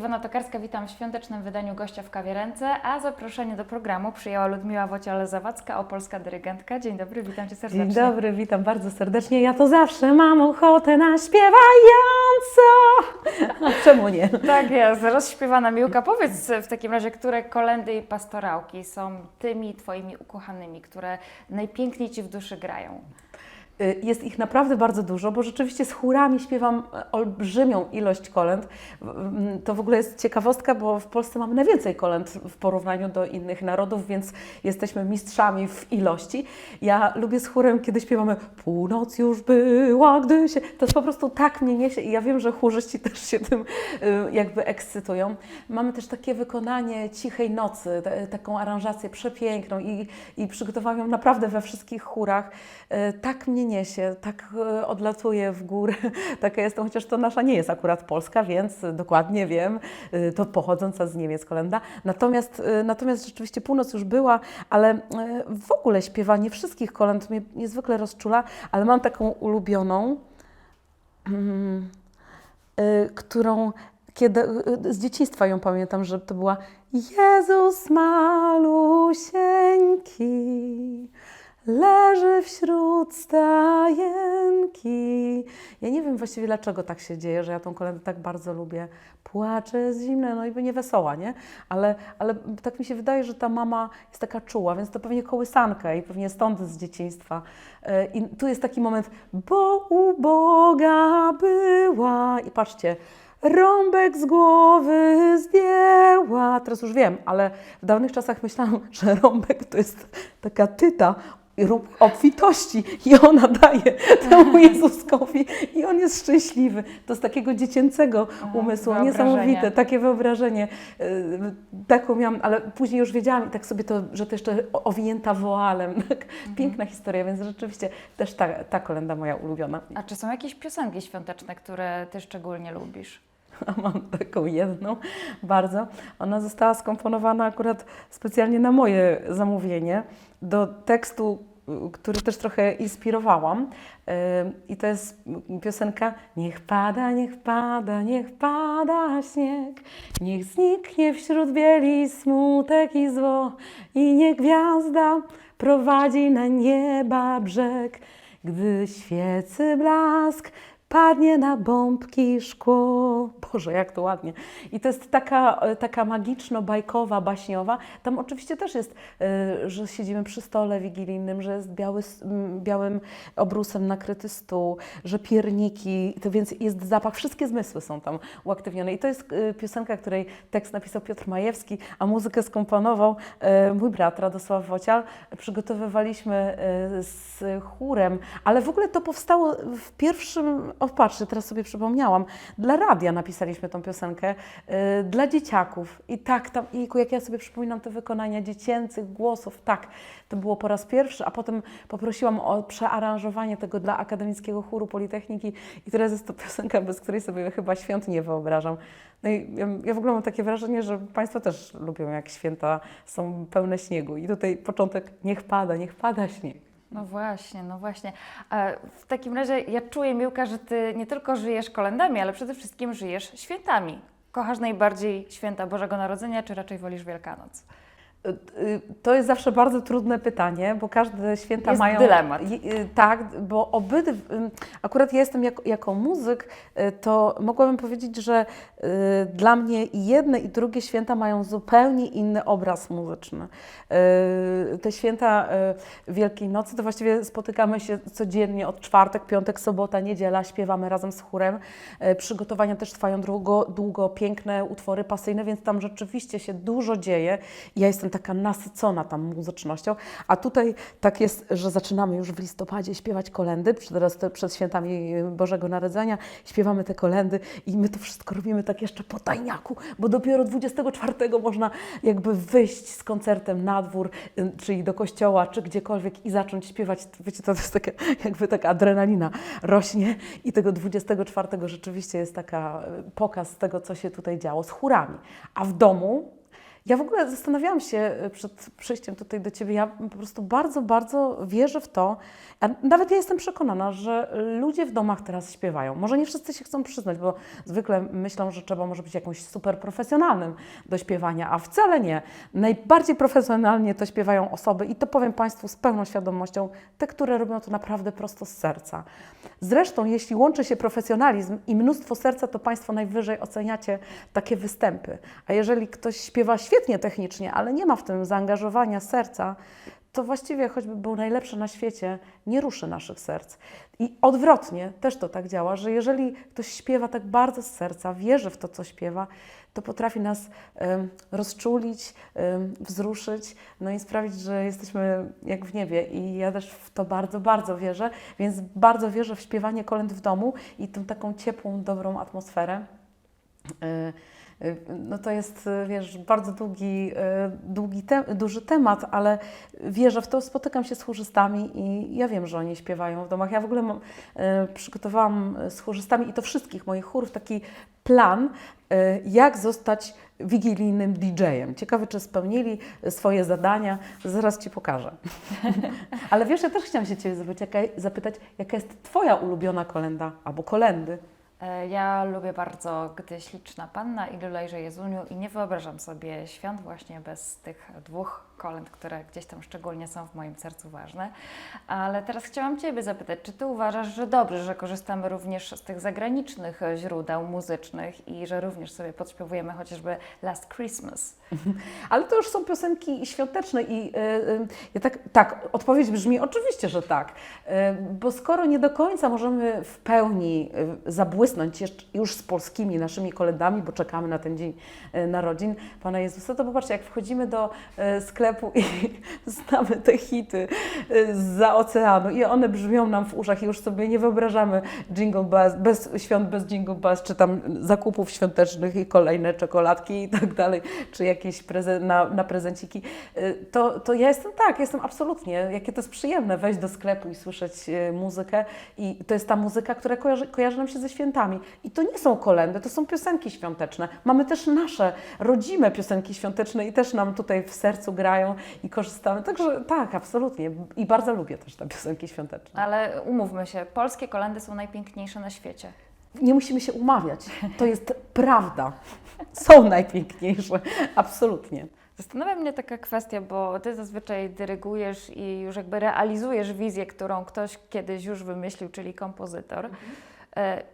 Iwona Tokarska, witam w świątecznym wydaniu gościa w kawie ręce, a zaproszenie do programu przyjęła Ludmiła Wociale-Zawadzka, opolska dyrygentka. Dzień dobry, witam Cię serdecznie. Dzień dobry, witam bardzo serdecznie. Ja to zawsze mam ochotę na śpiewająco. A czemu nie? Tak jest, rozśpiewana Miłka. Powiedz w takim razie, które kolendy i pastorałki są tymi Twoimi ukochanymi, które najpiękniej Ci w duszy grają? Y, Jest ich naprawdę bardzo dużo, bo rzeczywiście z chórami śpiewam e, olbrzymią ilość kolęd. To w ogóle jest ciekawostka, bo w Polsce mamy najwięcej kolęd w porównaniu do innych narodów, więc jesteśmy mistrzami w ilości. Ja lubię z chórem, kiedy śpiewamy Północ już była, gdy się... To jest po prostu tak mnie niesie i ja wiem, że chórzyści też się tym y, jakby ekscytują. Mamy też takie wykonanie Cichej Nocy, taką aranżację przepiękną i, i przygotowałam ją naprawdę we wszystkich chórach. E, Tak mnie tak e, odlatuje w górę. Taka jestem, chociaż to nasza nie jest akurat polska, więc dokładnie wiem, e, to pochodząca z Niemiec kolenda. Natomiast, e, natomiast rzeczywiście północ już była, ale w ogóle śpiewanie wszystkich kolęd mnie niezwykle rozczula, ale mam taką ulubioną, mm, którą kiedy z dzieciństwa ją pamiętam, że to była Jezus malusieńki, leży wśród stajenki. Ja nie wiem właściwie dlaczego tak się dzieje, że ja tą kolędę tak bardzo lubię. Płacze jest zimne, no i by nie wesoła, nie? Ale, ale tak mi się wydaje, że ta mama jest taka czuła, więc to pewnie kołysanka i pewnie stąd z dzieciństwa. E, I tu jest taki moment, bo u Boga była i patrzcie, rąbek z głowy zdjęła. Teraz już wiem, ale w dawnych czasach myślałam, że rąbek to jest taka tyta rób obfitości i ona daje temu Jezuskowi i on jest szczęśliwy. To z takiego dziecięcego umysłu, niesamowite, takie wyobrażenie. Yy, Taką miałam, ale później już wiedziałam tak sobie to, że to jeszcze owinięta woalem. Tak? Piękna historia, więc rzeczywiście też ta, ta kolenda moja ulubiona. A czy są jakieś piosenki świąteczne, które Ty szczególnie lubisz? A mam taką jedną bardzo. Ona została skomponowana akurat specjalnie na moje zamówienie do tekstu, który też trochę inspirowałam. Ym, I to jest piosenka Niech pada, niech pada, niech pada śnieg, niech zniknie wśród bieli smutek i zło. I niech gwiazda prowadzi na nieba brzeg, gdy świecy blask padnie na bombki szkło. Boże, jak to ładnie. I to jest taka, e, taka magiczno-bajkowa, baśniowa. Tam oczywiście też jest, e, że siedzimy przy stole wigilijnym, że jest biały, białym obrusem nakryty stół, że pierniki, to więc jest zapach, wszystkie zmysły są tam uaktywnione. I to jest e, piosenka, której tekst napisał Piotr Majewski, a muzykę skomponował mój brat Radosław Wocial. Przygotowywaliśmy z chórem, ale w ogóle to powstało w pierwszym, o patrzcie, teraz sobie przypomniałam, dla radia napisaliśmy tą piosenkę, e, dla dzieciaków. I tak, tam, i jak ja sobie przypominam te wykonania dziecięcych głosów, tak, to było po raz pierwszy, a potem poprosiłam o przearanżowanie tego dla Akademickiego Chóru Politechniki i teraz jest to piosenka, bez której sobie chyba świąt nie wyobrażam. No i ja, ja w ogóle mam takie wrażenie, że Państwo też lubią, jak święta są pełne śniegu. I tutaj początek, niech pada, niech pada śnieg. No właśnie, no właśnie. W takim razie ja czuję, Miłka, że Ty nie tylko żyjesz kolendami, ale przede wszystkim żyjesz świętami. Kochasz najbardziej święta Bożego Narodzenia, czy raczej wolisz Wielkanoc? To jest zawsze bardzo trudne pytanie, bo każde święta Jest mają. dylemat. Y, Tak, bo obydw. ym, Akurat ja jestem jako, jako muzyk, y, to mogłabym powiedzieć, że y, dla mnie i jedne i drugie święta mają zupełnie inny obraz muzyczny. Te święta Wielkiej Nocy to właściwie spotykamy się codziennie od czwartek, piątek, sobota, niedziela, śpiewamy razem z chórem. Przygotowania też trwają długo, długo piękne utwory pasyjne, więc tam rzeczywiście się dużo dzieje. Ja jestem taka nasycona tam muzycznością, a tutaj tak jest, że zaczynamy już w listopadzie śpiewać kolendy, teraz te, przed świętami Bożego Narodzenia śpiewamy te kolendy i my to wszystko robimy tak jeszcze po tajniaku, bo dopiero 24 można jakby wyjść z koncertem na dwór, y, czyli do kościoła, czy gdziekolwiek i zacząć śpiewać. Wiecie, to jest taka, jakby taka adrenalina rośnie i tego 24 rzeczywiście jest taka y, pokaz tego, co się tutaj działo z chórami. A w domu Ja w ogóle zastanawiałam się e, przed przyjściem tutaj do Ciebie, ja po prostu bardzo, bardzo wierzę w to, a nawet ja jestem przekonana, że ludzie w domach teraz śpiewają. Może nie wszyscy się chcą przyznać, bo zwykle myślą, że trzeba może być jakimś super profesjonalnym do śpiewania, a wcale nie. Najbardziej profesjonalnie to śpiewają osoby i to powiem Państwu z pełną świadomością, te, które robią to naprawdę prosto z serca. Zresztą, jeśli łączy się profesjonalizm i mnóstwo serca, to Państwo najwyżej oceniacie takie występy. A jeżeli ktoś śpiewa świetnie technicznie, ale nie ma w tym zaangażowania serca, to właściwie choćby był najlepszy na świecie, nie ruszy naszych serc. I odwrotnie też to tak działa, że jeżeli ktoś śpiewa tak bardzo z serca, wierzy w to, co śpiewa, to potrafi nas em, rozczulić, em, wzruszyć, no i sprawić, że jesteśmy jak w niebie. I ja też w to bardzo, bardzo wierzę, więc bardzo wierzę w śpiewanie kolęd w domu i tą taką ciepłą, dobrą atmosferę. Y, y, No to jest, wiesz, bardzo długi, y, długi te, duży temat, ale wierzę w to, spotykam się z chórzystami i ja wiem, że oni śpiewają w domach. Ja w ogóle mam, y, przygotowałam z chórzystami i to wszystkich moich chórów taki plan, y, jak zostać wigilijnym DJ-em. Ciekawe, czy spełnili swoje zadania. Zaraz Ci pokażę. ale wiesz, ja też chciałam się Ciebie zapytać, jaka, zapytać, jaka jest Twoja ulubiona kolenda albo kolendy? E, Ja lubię bardzo, gdy śliczna panna i lulejże Jezuniu i nie wyobrażam sobie świąt właśnie bez tych dwóch kolęd, które gdzieś tam szczególnie są w moim sercu ważne. Ale teraz chciałam Ciebie zapytać, czy Ty uważasz, że dobrze, że korzystamy również z tych zagranicznych źródeł muzycznych i że również sobie podśpiewujemy chociażby Last Christmas? Ale to już są piosenki świąteczne i y, y, ja tak, tak, odpowiedź brzmi oczywiście, że tak, y, bo skoro nie do końca możemy w pełni zabłysnąć jeszcze, już z polskimi naszymi kolendami, bo czekamy na ten dzień y, narodzin Pana Jezusa, to popatrzcie, jak wchodzimy do y, sklepu i znamy te hity y, za oceanu i one brzmią nam w uszach i już sobie nie wyobrażamy jingle bells, bez świąt bez jingle bells, czy tam zakupów świątecznych i kolejne czekoladki i tak dalej, czy jakieś preze na, na prezenciki, to, to ja jestem tak, jestem absolutnie, jakie to jest przyjemne wejść do sklepu i słyszeć muzykę i to jest ta muzyka, która kojarzy, kojarzy nam się ze świętami. I to nie są kolendy, to są piosenki świąteczne. Mamy też nasze rodzime piosenki świąteczne i też nam tutaj w sercu grają i korzystamy. Także tak, absolutnie. I bardzo lubię też te piosenki świąteczne. Ale umówmy się, polskie kolendy są najpiękniejsze na świecie. Nie musimy się umawiać. To jest prawda. Są najpiękniejsze. Absolutnie. Zastanawia mnie taka kwestia, bo Ty zazwyczaj dyrygujesz i już jakby realizujesz wizję, którą ktoś kiedyś już wymyślił, czyli kompozytor. E,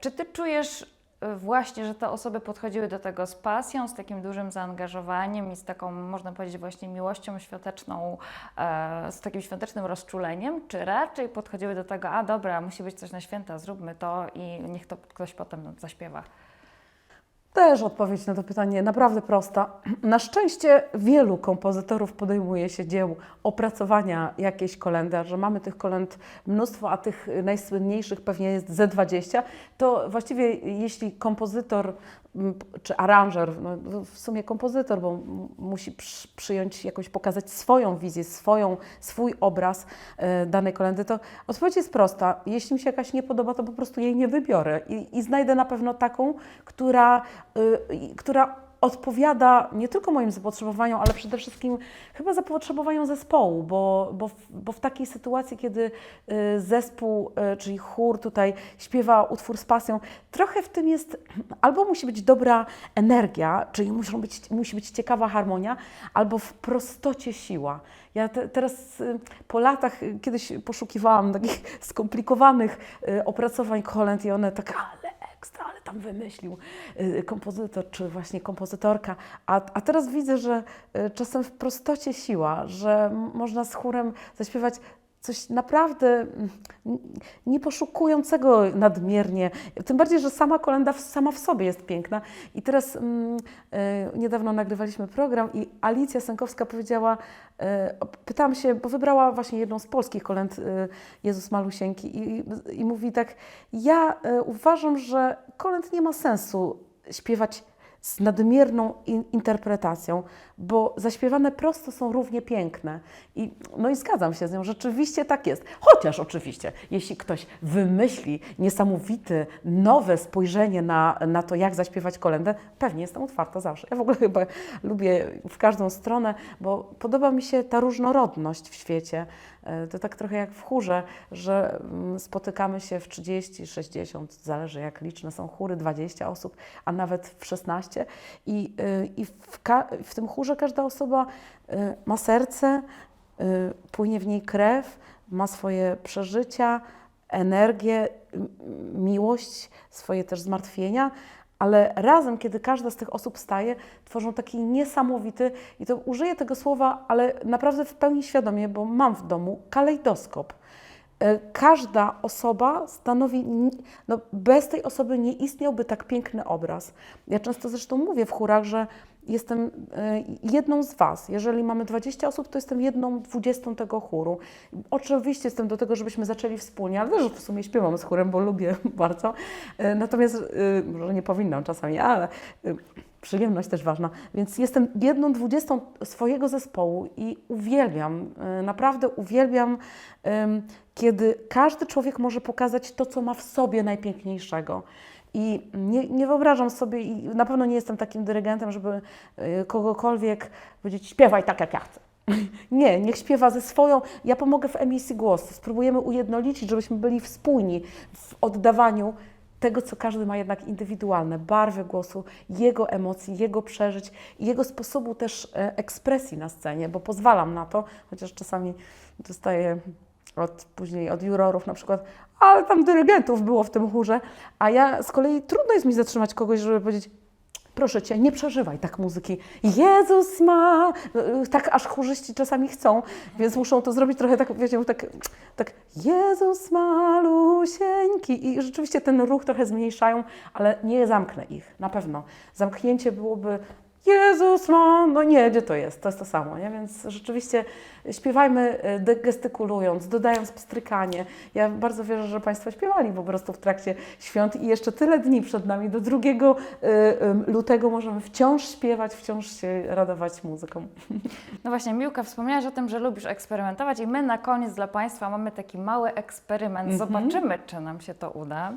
Czy Ty czujesz e, właśnie, że te osoby podchodziły do tego z pasją, z takim dużym zaangażowaniem i z taką, można powiedzieć, właśnie miłością świąteczną, e, z takim świątecznym rozczuleniem, czy raczej podchodziły do tego, a dobra, musi być coś na święta, zróbmy to i niech to ktoś potem zaśpiewa? Też odpowiedź na to pytanie naprawdę prosta. Na szczęście wielu kompozytorów podejmuje się dzieł opracowania jakiejś kolendy, że mamy tych kolend mnóstwo, a tych najsłynniejszych pewnie jest ze 20, to właściwie jeśli kompozytor czy aranżer, no w sumie kompozytor, bo musi przy, przyjąć jakoś, pokazać swoją wizję, swoją, swój obraz e, danej kolendy, to odpowiedź jest prosta. Jeśli mi się jakaś nie podoba, to po prostu jej nie wybiorę i, i znajdę na pewno taką, która, y, która odpowiada nie tylko moim zapotrzebowaniom, ale przede wszystkim chyba zapotrzebowaniom zespołu, bo, bo, w- bo w takiej sytuacji, kiedy y, zespół, y, czyli chór tutaj śpiewa utwór z pasją, trochę w tym jest, albo musi być dobra energia, czyli muszą być, musi być ciekawa harmonia, albo w prostocie siła. Ja te, teraz y, po latach kiedyś poszukiwałam takich skomplikowanych opracowań kolęd i one tak, ale ekstra, ale tam wymyślił y, kompozytor czy właśnie kompozytorka. A, a teraz widzę, że y, czasem w prostocie siła, że można z chórem zaśpiewać coś naprawdę mm, n- nie poszukującego nadmiernie. Tym bardziej, że sama kolenda sama w sobie jest piękna. I teraz mm, y, niedawno nagrywaliśmy program i Alicja Sękowska powiedziała, y, pytałam się, bo wybrała właśnie jedną z polskich kolęd y, Jezus Malusieńki i, i mówi tak, ja uważam, że kolęd nie ma sensu śpiewać z nadmierną in- interpretacją, bo zaśpiewane prosto są równie piękne. I, no i zgadzam się z nią, rzeczywiście tak jest. Chociaż oczywiście, jeśli ktoś wymyśli niesamowite, nowe spojrzenie na, na to, jak zaśpiewać kolendę, pewnie jestem otwarta zawsze. Ja w ogóle chyba lubię w każdą stronę, bo podoba mi się ta różnorodność w świecie. E, To tak trochę jak w chórze, że mm, spotykamy się w 30, 60, zależy jak liczne są chóry, 20 osób, a nawet w 16. I, y, i w, w tym chórze każda osoba y, ma serce, y, płynie w niej krew, ma swoje przeżycia, energię, miłość, swoje też zmartwienia, ale razem, kiedy każda z tych osób staje, tworzą taki niesamowity, i to użyję tego słowa, ale naprawdę w pełni świadomie, bo mam w domu kalejdoskop. E, Każda osoba stanowi, no bez tej osoby nie istniałby tak piękny obraz. Ja często zresztą mówię w chórach, że jestem e, jedną z Was. Jeżeli mamy 20 osób, to jestem jedną dwudziestą tego chóru. Oczywiście jestem do tego, żebyśmy zaczęli wspólnie, ale też w sumie śpiewam z chórem, bo lubię bardzo. E, Natomiast, e, może nie powinnam czasami, ale przyjemność też ważna. Więc jestem jedną dwudziestą swojego zespołu i uwielbiam, naprawdę uwielbiam, kiedy każdy człowiek może pokazać to, co ma w sobie najpiękniejszego. I nie, nie wyobrażam sobie, i na pewno nie jestem takim dyrygentem, żeby e, kogokolwiek powiedzieć, śpiewaj tak, jak ja chcę. Nie, niech śpiewa ze swoją. Ja pomogę w emisji głosu. Spróbujemy ujednolicić, żebyśmy byli wspólni w oddawaniu tego, co każdy ma jednak indywidualne, barwy głosu, jego emocji, jego przeżyć jego sposobu też e, ekspresji na scenie, bo pozwalam na to, chociaż czasami dostaję od, później od jurorów na przykład, ale tam dyrygentów było w tym chórze, a ja z kolei trudno jest mi zatrzymać kogoś, żeby powiedzieć, Proszę Cię, nie przeżywaj tak muzyki. Jezus ma... Tak aż chórzyści czasami chcą, więc muszą to zrobić trochę tak, wiecie, tak, tak Jezus malusieńki. I rzeczywiście ten ruch trochę zmniejszają, ale nie zamknę ich, na pewno. Zamknięcie byłoby Jezus ma... No nie, gdzie to jest? To jest to samo, nie? Więc rzeczywiście śpiewajmy e, gestykulując, dodając pstrykanie. Ja bardzo wierzę, że Państwo śpiewali po prostu w trakcie świąt i jeszcze tyle dni przed nami. Do 2 e, lutego możemy wciąż śpiewać, wciąż się radować muzyką. No właśnie, Miłka, wspomniałaś o tym, że lubisz eksperymentować i my na koniec dla Państwa mamy taki mały eksperyment. Mhm. Zobaczymy, czy nam się to uda.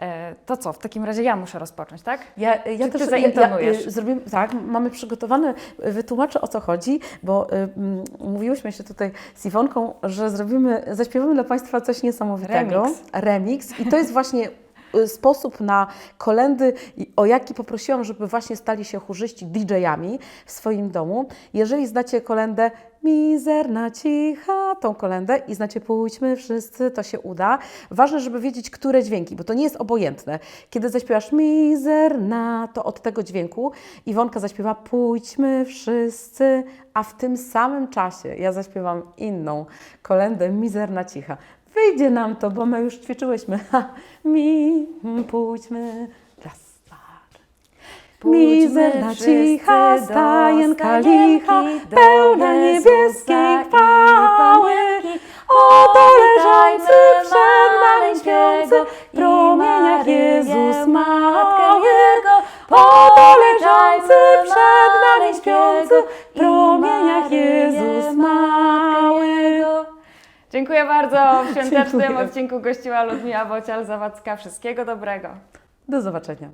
E, to co, w takim razie ja muszę rozpocząć, tak? Ja, ja Czy ty też zaintonujesz? Ja, ja, zrobimy, tak, mamy przygotowane, wytłumaczę o co chodzi, bo y, mm, mówiłyśmy się tutaj z Iwonką, że zrobimy, zaśpiewamy dla Państwa coś niesamowitego. Remix. Remix. I to jest właśnie y, sposób na kolendy, o jaki poprosiłam, żeby właśnie stali się chórzyści DJ-ami w swoim domu. Jeżeli znacie kolendę Mizerna cicha, tą kolendę i znacie pójdźmy wszyscy, to się uda. Ważne, żeby wiedzieć, które dźwięki, bo to nie jest obojętne. Kiedy zaśpiewasz mizerna, to od tego dźwięku Iwonka zaśpiewa pójdźmy wszyscy, a w tym samym czasie ja zaśpiewam inną kolendę mizerna cicha. Wyjdzie nam to, bo my już ćwiczyłyśmy. Mi, pójdźmy. Mizerna cicha, stajenka licha, pełna niebieskiej chwały. Oto leżący przed nami śpiący, w promieniach Jezus mały. Oto leżący przed nami śpiący, w promieniach Jezus mały. Dziękuję bardzo. W świątecznym Dziękuję. odcinku gościła Ludmila Bocial-Zawadzka. Wszystkiego dobrego. Do zobaczenia.